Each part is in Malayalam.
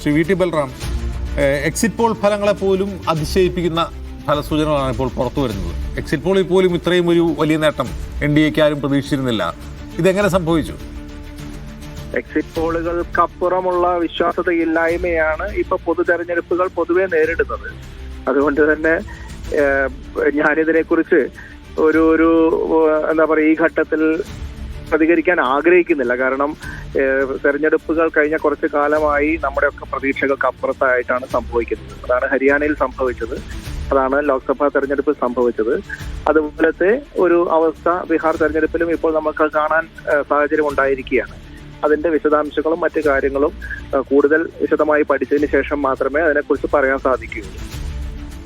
Shri V T Balram exit poll ഫലങ്ങളെ പോലും അതിശയിപ്പിക്കുന്ന ഫലസൂചനകളാണ് ഇപ്പോൾ പുറത്തു വരുന്നത്. എക്സിറ്റ് പോളിൽ പോലും ഇത്രയും ഒരു വലിയ നേട്ടം എൻ ഡി എക്ക് ആരും പ്രതീക്ഷിച്ചിരുന്നില്ല. ഇതെങ്ങനെ സംഭവിച്ചു? എക്സിറ്റ് പോളുകൾക്കപ്പുറമുള്ള വിശ്വാസതയില്ലായ്മയാണ് ഇപ്പൊ പൊതു തെരഞ്ഞെടുപ്പുകൾ പൊതുവെ നേരിടുന്നത്. അതുകൊണ്ട് തന്നെ ഏഹ്, ഞാനിതിനെ കുറിച്ച് ഒരു ഒരു എന്താ പറയുക ഈ ഘട്ടത്തിൽ പ്രതികരിക്കാൻ ആഗ്രഹിക്കുന്നില്ല. കാരണം തെരഞ്ഞെടുപ്പുകൾ കഴിഞ്ഞ കുറച്ച് കാലമായി നമ്മുടെയൊക്കെ പ്രതീക്ഷകൾക്ക് അപ്പുറത്തായിട്ടാണ് സംഭവിക്കുന്നത്. അതാണ് ഹരിയാനയിൽ സംഭവിച്ചത്. അതാണ് ലോക്സഭാ തെരഞ്ഞെടുപ്പ് സംഭവിച്ചത്. അതുപോലത്തെ ഒരു അവസ്ഥ ബീഹാർ തെരഞ്ഞെടുപ്പിലും ഇപ്പോൾ നമുക്ക് കാണാൻ സാഹചര്യം ഉണ്ടായിരിക്കുകയാണ്. അതിന്റെ വിശദാംശങ്ങളും മറ്റു കാര്യങ്ങളും കൂടുതൽ വിശദമായി പഠിച്ചതിന് ശേഷം മാത്രമേ അതിനെക്കുറിച്ച് പറയാൻ സാധിക്കുകയുള്ളൂ.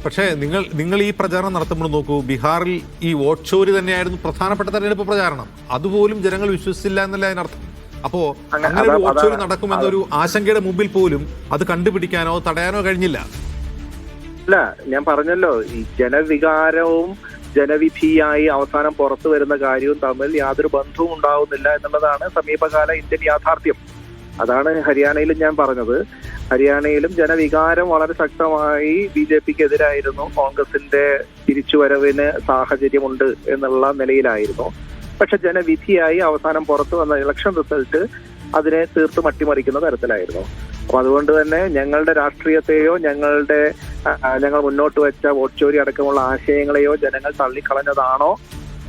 പക്ഷേ നിങ്ങൾ നിങ്ങൾ ഈ പ്രചാരണം നടത്തുമ്പോൾ നോക്കൂ ബീഹാറിൽ ഈ വോട്ട് ചോരി തന്നെയായിരുന്നു പ്രധാനപ്പെട്ട തെരഞ്ഞെടുപ്പ് പ്രചാരണം. അതുപോലും ജനങ്ങൾ വിശ്വസിച്ചില്ല എന്നല്ല അതിനർത്ഥം? അപ്പോ അങ്ങനെ ഒരു ചോരി നടക്കുമെന്നൊരു ആശങ്കയുടെ മുമ്പിൽ പോലും അത് കണ്ടുപിടിക്കാനോ തടയാനോ കഴിഞ്ഞില്ല. അല്ല ഞാൻ പറഞ്ഞല്ലോ ഈ ജനവികാരവും ജനവിധിയായി അവസാനം പുറത്തു വരുന്ന കാര്യവും തമ്മിൽ യാതൊരു ബന്ധവും ഉണ്ടാവുന്നില്ല എന്നുള്ളതാണ് സമീപകാല ഇന്ത്യൻ യാഥാർത്ഥ്യം. അതാണ് ഹരിയാനയിലും ഞാൻ പറഞ്ഞത്. ഹരിയാനയിലും ജനവികാരം വളരെ ശക്തമായി ബി ജെ പിക്ക് എതിരായിരുന്നു കോൺഗ്രസിന്റെ തിരിച്ചുവരവിന് സാഹചര്യമുണ്ട് എന്നുള്ള നിലയിലായിരുന്നു. പക്ഷെ ജനവിധിയായി അവസാനം പുറത്തു വന്ന ഇലക്ഷൻ റിസൾട്ട് അതിനെ തീർത്തും അട്ടിമറിക്കുന്ന തരത്തിലായിരുന്നു. അപ്പൊ അതുകൊണ്ട് തന്നെ ഞങ്ങളുടെ രാഷ്ട്രീയത്തെയോ ഞങ്ങളുടെ ഞങ്ങൾ മുന്നോട്ട് വെച്ച വോട്ട് ചോരി അടക്കമുള്ള ആശയങ്ങളെയോ ജനങ്ങൾ തള്ളിക്കളഞ്ഞതാണോ?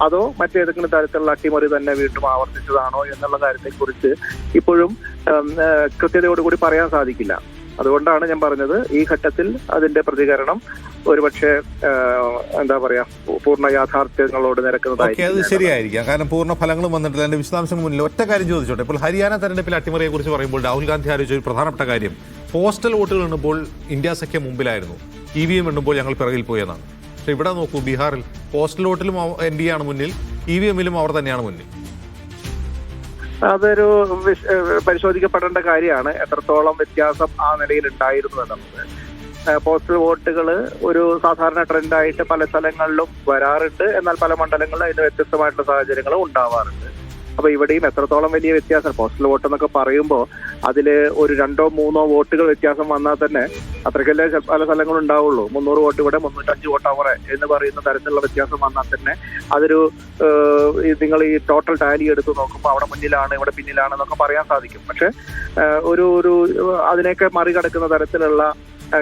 അതോ മറ്റേതെങ്കിലും തരത്തിലുള്ള അട്ടിമറി തന്നെ വീണ്ടും ആവർത്തിച്ചതാണോ എന്നുള്ള കാര്യത്തെക്കുറിച്ച് ഇപ്പോഴും കൃത്യതയോടുകൂടി പറയാൻ സാധിക്കില്ല. അതുകൊണ്ടാണ് ഞാൻ പറഞ്ഞത് ഈ ഘട്ടത്തിൽ അതിന്റെ പ്രതികരണം ഒരുപക്ഷെ എന്താ പറയാ പൂർണ യാഥാർത്ഥ്യങ്ങളോട് നിരക്കുന്നതായിരിക്കും. അത് ശരിയായിരിക്കാം. കാരണം പൂർണ ഫലങ്ങളും വന്നിട്ടില്ല അതിന്റെ വിശദാംശങ്ങൾ മുന്നിൽ ഒറ്റ കാര്യം ചോദിച്ചോട്ടെ. ഇപ്പോൾ ഹരിയാന തെരഞ്ഞെടുപ്പിൽ അട്ടിമറിയെ കുറിച്ച് പറയുമ്പോൾ രാഹുൽ ഗാന്ധി ആലോചിച്ച ഒരു പ്രധാനപ്പെട്ട കാര്യം പോസ്റ്റൽ വോട്ടുകൾ എണ്ണുമ്പോൾ ഇന്ത്യ സഖ്യം മുമ്പിലായിരുന്നു. ഇ വി എം എണ്ണുമ്പോൾ ഞങ്ങൾ പിറകിൽ പോയെന്നാണ്. പക്ഷെ ഇവിടെ നോക്കൂ ബീഹാറിൽ പോസ്റ്റൽ വോട്ടിലും എൻ ഡി ആണ് മുന്നിൽ ഇ വി എമ്മിലും അവർ തന്നെയാണ് മുന്നിൽ. അതൊരു പരിശോധിക്കപ്പെടേണ്ട കാര്യമാണ്. എത്രത്തോളം വ്യത്യാസം ആ നിലയിൽ ഉണ്ടായിരുന്നു എന്നുള്ളത്. പോസ്റ്റൽ വോട്ടുകൾ ഒരു സാധാരണ ട്രെൻഡായിട്ട് പല സ്ഥലങ്ങളിലും വരാറുണ്ട്. എന്നാൽ പല മണ്ഡലങ്ങളിലും അതിന് വ്യത്യസ്തമായിട്ടുള്ള സാഹചര്യങ്ങൾ ഉണ്ടാവാറുണ്ട്. അപ്പൊ ഇവിടെയും എത്രത്തോളം വലിയ വ്യത്യാസം പോസ്റ്റൽ വോട്ട് എന്നൊക്കെ പറയുമ്പോൾ അതിൽ ഒരു രണ്ടോ മൂന്നോ വോട്ടുകൾ വ്യത്യാസം വന്നാൽ തന്നെ അത്രയ്ക്കല്ലേ പല സ്ഥലങ്ങളും ഉണ്ടാവുള്ളൂ. മുന്നൂറ് വോട്ട് ഇവിടെ മുന്നൂറ്റഞ്ച് വോട്ട് അവിടെ എന്ന് പറയുന്ന തരത്തിലുള്ള വ്യത്യാസം വന്നാൽ തന്നെ അതൊരു നിങ്ങൾ ഈ ടോട്ടൽ ടാലി എടുത്ത് നോക്കുമ്പോൾ അവിടെ മുന്നിലാണ് ഇവിടെ പിന്നിലാണ് എന്നൊക്കെ പറയാൻ സാധിക്കും. പക്ഷെ ഒരു ഒരു അതിനെയൊക്കെ മറികടക്കുന്ന തരത്തിലുള്ള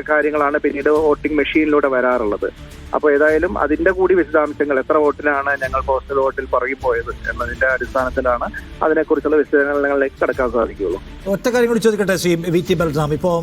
കാര്യങ്ങളാണ് പിന്നീട് വോട്ടിംഗ് മെഷീനിലൂടെ വരാറുള്ളത്. അപ്പോൾ ഏതായാലും അതിന്റെ കൂടി വിശദാംശങ്ങൾ എത്ര വോട്ടിനാണ് ഞങ്ങൾ പോസ്റ്റൽ വോട്ടിൽ പറയും പോയത് എന്നതിന്റെ അടിസ്ഥാനത്തിലാണ് അതിനെക്കുറിച്ചുള്ള വിശദാംശങ്ങളിലേക്ക് കടക്കാൻ സാധിക്കുകയുള്ളൂ. ഒറ്റ കാര്യം കൂടി ചോദിക്കട്ടെ ശ്രീ വി ടി ബൽറാം. ഇപ്പോൾ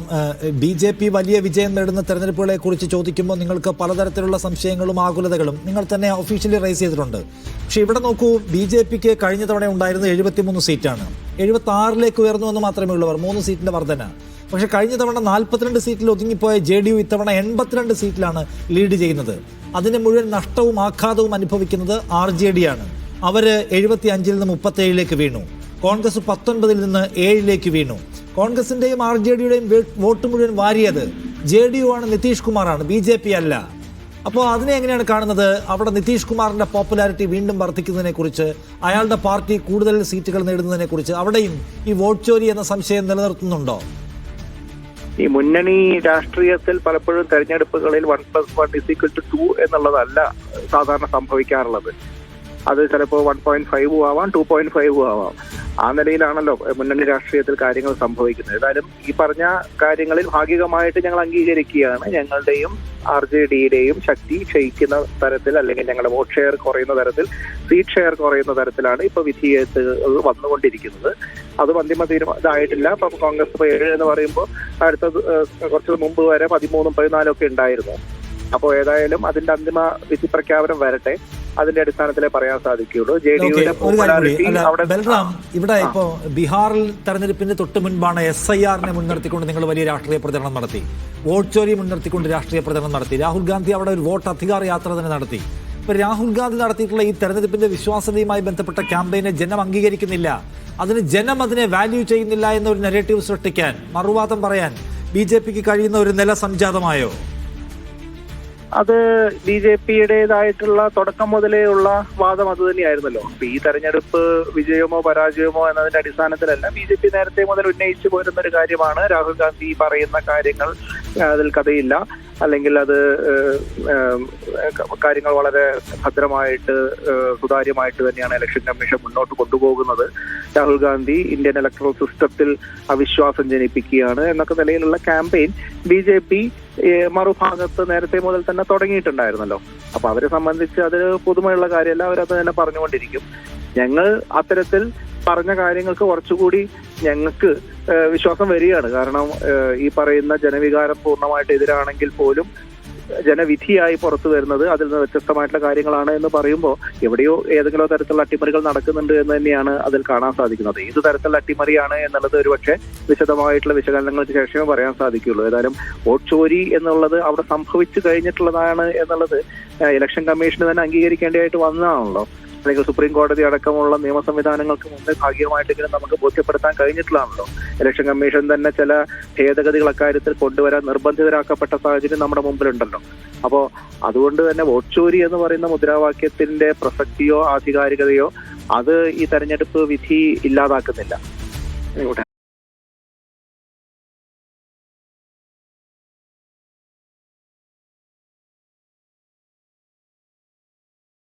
ബി ജെ പി വലിയ വിജയം നേടുന്ന തെരഞ്ഞെടുപ്പുകളെ കുറിച്ച് ചോദിക്കുമ്പോൾ നിങ്ങൾക്ക് പലതരത്തിലുള്ള സംശയങ്ങളും ആകുലതകളും നിങ്ങൾ തന്നെ ഒഫീഷ്യലി റൈസ് ചെയ്തിട്ടുണ്ട്. പക്ഷെ ഇവിടെ നോക്കൂ ബി ജെ പിക്ക് കഴിഞ്ഞ തവണ ഉണ്ടായിരുന്നത് എഴുപത്തിമൂന്ന് സീറ്റാണ്. എഴുപത്തി ആറിലേക്ക് ഉയർന്നു എന്ന് മാത്രമേ ഉള്ളവർ മൂന്ന് സീറ്റിന്റെ വർധന. പക്ഷേ കഴിഞ്ഞ തവണ നാൽപ്പത്തിരണ്ട് സീറ്റിൽ ഒതുങ്ങിപ്പോയ ജെ ഡി യു ഇത്തവണ എൺപത്തിരണ്ട് സീറ്റിലാണ് ലീഡ് ചെയ്യുന്നത്. അതിന് മുഴുവൻ നഷ്ടവും ആഘാതവും അനുഭവിക്കുന്നത് ആർ ജെ ഡി ആണ്. അവർ എഴുപത്തി അഞ്ചിൽ നിന്ന് മുപ്പത്തേഴിലേക്ക് വീണു. കോൺഗ്രസ് പത്തൊൻപതിൽ നിന്ന് ഏഴിലേക്ക് വീണു. കോൺഗ്രസിന്റെയും ആർ ജെ ഡിയുടെയും വോട്ട് മുഴുവൻ വാരിയത് ജെ ഡി യു ആണ് നിതീഷ് കുമാറാണ് ബി ജെ പി അല്ല. അപ്പോൾ അതിനെ എങ്ങനെയാണ് കാണുന്നത്? അവിടെ നിതീഷ് കുമാറിന്റെ പോപ്പുലാരിറ്റി വീണ്ടും വർദ്ധിക്കുന്നതിനെ കുറിച്ച് അയാളുടെ പാർട്ടി കൂടുതൽ സീറ്റുകൾ നേടുന്നതിനെ കുറിച്ച് അവിടെയും ഈ വോട്ട് ചോരി എന്ന സംശയം നിലനിർത്തുന്നുണ്ടോ? ഈ മുന്നണി രാഷ്ട്രീയത്തിൽ പലപ്പോഴും തെരഞ്ഞെടുപ്പുകളിൽ one plus one is equal to two എന്നുള്ളതല്ല സാധാരണ സംഭവിക്കാറുള്ളത്. അത് ചിലപ്പോൾ വൺ പോയിന്റ് ഫൈവും ആവാം ടു പോയിന്റ് ഫൈവും ആവാം. ആ നിലയിലാണല്ലോ മുന്നണി രാഷ്ട്രീയത്തിൽ കാര്യങ്ങൾ സംഭവിക്കുന്നത്. ഏതായാലും ഈ പറഞ്ഞ കാര്യങ്ങളിൽ ഭാഗികമായിട്ട് ഞങ്ങൾ അംഗീകരിക്കുകയാണ്. ഞങ്ങളുടെയും ആർ ജെ ഡിയുടെയും ശക്തി ക്ഷയിക്കുന്ന തരത്തിൽ അല്ലെങ്കിൽ ഞങ്ങളുടെ വോട്ട് ഷെയർ കുറയുന്ന തരത്തിൽ സീറ്റ് ഷെയർ കുറയുന്ന തരത്തിലാണ് ഇപ്പൊ വിധിയെഴുത്തുകൾ വന്നുകൊണ്ടിരിക്കുന്നത്. അത് അന്തിമ തീരുമാനം ഇതായിട്ടില്ല. ഇപ്പൊ കോൺഗ്രസ് ഇപ്പൊ ഏഴ് എന്ന് പറയുമ്പോൾ അടുത്ത കുറച്ച് മുമ്പ് വരെ പതിമൂന്നും പതിനാലും ഒക്കെ ഉണ്ടായിരുന്നു. അപ്പോൾ ഏതായാലും അതിന്റെ അന്തിമ വിധി പ്രഖ്യാപനം വരട്ടെ. അതിന്റെ അടിസ്ഥാനത്തിലേ പറയാൻ സാധിക്കുകയുള്ളൂ. ജെ ഡി യുടെ ബൽറാം ഇവിടെ ഇപ്പോ ബീഹാറിൽ തെരഞ്ഞെടുപ്പിന് തൊട്ട് മുൻപാണ് എസ് ഐ ആറിനെ മുൻനിർത്തിക്കൊണ്ട് നിങ്ങൾ വലിയ രാഷ്ട്രീയ പ്രചരണം നടത്തി. വോട്ട് ചോരി മുൻനിർത്തിക്കൊണ്ട് രാഷ്ട്രീയ പ്രചരണം നടത്തി. രാഹുൽ ഗാന്ധി അവിടെ ഒരു വോട്ട് അധികാര യാത്ര തന്നെ നടത്തി. ഇപ്പൊ രാഹുൽ ഗാന്ധി നടത്തിയിട്ടുള്ള ഈ തെരഞ്ഞെടുപ്പിന്റെ വിശ്വാസ്യതയുമായി ബന്ധപ്പെട്ട ക്യാമ്പയിനെ ജനം അംഗീകരിക്കുന്നില്ല. അതിന് ജനം അതിനെ വാല്യൂ ചെയ്യുന്നില്ല എന്നൊരു നെഗറ്റീവ് സൃഷ്ടിക്കാൻ മറുവാദം പറയാൻ ബി ജെ പിക്ക് കഴിയുന്ന ഒരു നില സംജാതമായോ അത് ബി ജെ പിയുടേതായിട്ടുള്ള തുടക്കം മുതലേ ഉള്ള വാദം അത് തന്നെയായിരുന്നല്ലോ. ഈ തെരഞ്ഞെടുപ്പ് വിജയമോ പരാജയമോ എന്നതിന്റെ അടിസ്ഥാനത്തിലല്ല ബി ജെ പി നേരത്തെ മുതൽ ഉന്നയിച്ചു പോരുന്ന ഒരു കാര്യമാണ്. രാഹുൽ ഗാന്ധി പറയുന്ന കാര്യങ്ങൾ അതിൽ കഥയില്ല. അല്ലെങ്കിൽ അത് കാര്യങ്ങൾ വളരെ ഭദ്രമായിട്ട് സുതാര്യമായിട്ട് തന്നെയാണ് ഇലക്ഷൻ കമ്മീഷൻ മുന്നോട്ട് കൊണ്ടുപോകുന്നത്. രാഹുൽ ഗാന്ധി ഇന്ത്യൻ ഇലക്ട്രൽ സിസ്റ്റത്തിൽ അവിശ്വാസം ജനിപ്പിക്കുകയാണ് എന്നൊക്കെ നിലയിലുള്ള ക്യാമ്പയിൻ ബി ജെ പി മറുഭാഗത്ത് നേരത്തെ മുതൽ തന്നെ തുടങ്ങിയിട്ടുണ്ടായിരുന്നല്ലോ. അപ്പൊ അവരെ സംബന്ധിച്ച് അത് പുതുമയുള്ള കാര്യമല്ല. അവരത് തന്നെ പറഞ്ഞുകൊണ്ടിരിക്കും. ഞങ്ങൾ അത്തരത്തിൽ പറഞ്ഞ കാര്യങ്ങൾക്ക് കുറച്ചുകൂടി ഞങ്ങൾക്ക് വിശ്വാസം വരികയാണ്. കാരണം ഈ പറയുന്ന ജനവികാരം പൂർണമായിട്ട് എതിരാണെങ്കിൽ പോലും ജനവിധിയായി പുറത്തു വരുന്നത് അതിൽ നിന്ന് വ്യത്യസ്തമായിട്ടുള്ള കാര്യങ്ങളാണ് എന്ന് പറയുമ്പോൾ എവിടെയോ ഏതെങ്കിലും തരത്തിലുള്ള അട്ടിമറികൾ നടക്കുന്നുണ്ട് എന്ന് തന്നെയാണ് അതിൽ കാണാൻ സാധിക്കുന്നത്. ഏത് തരത്തിലുള്ള അട്ടിമറിയാണ് എന്നുള്ളത് ഒരുപക്ഷെ വിശദമായിട്ടുള്ള വിശകലനങ്ങൾക്ക് ശേഷമേ പറയാൻ സാധിക്കുകയുള്ളൂ. ഏതായാലും വോട്ട് ചോരി എന്നുള്ളത് അവിടെ സംഭവിച്ചു കഴിഞ്ഞിട്ടുള്ളതാണ് എന്നുള്ളത് ഇലക്ഷൻ കമ്മീഷന് തന്നെ അംഗീകരിക്കേണ്ടതായിട്ട് വന്നതാണല്ലോ. അല്ലെങ്കിൽ സുപ്രീം കോടതി അടക്കമുള്ള നിയമ സംവിധാനങ്ങൾക്ക് മുമ്പേ ഭാഗികമായിട്ടെങ്കിലും നമുക്ക് ബോധ്യപ്പെടുത്താൻ കഴിഞ്ഞിട്ടുള്ളതാണല്ലോ. ഇലക്ഷൻ കമ്മീഷൻ തന്നെ ചില ഭേദഗതികൾ അക്കാര്യത്തിൽ കൊണ്ടുവരാൻ നിർബന്ധിതരാക്കപ്പെട്ട സാഹചര്യം നമ്മുടെ മുമ്പിലുണ്ടല്ലോ. അപ്പോ അതുകൊണ്ട് തന്നെ വോട്ട് ചോരി എന്ന് പറയുന്ന മുദ്രാവാക്യത്തിന്റെ പ്രസക്തിയോ ആധികാരികതയോ അത് ഈ തെരഞ്ഞെടുപ്പ് വിധി ഇല്ലാതാക്കുന്നില്ല.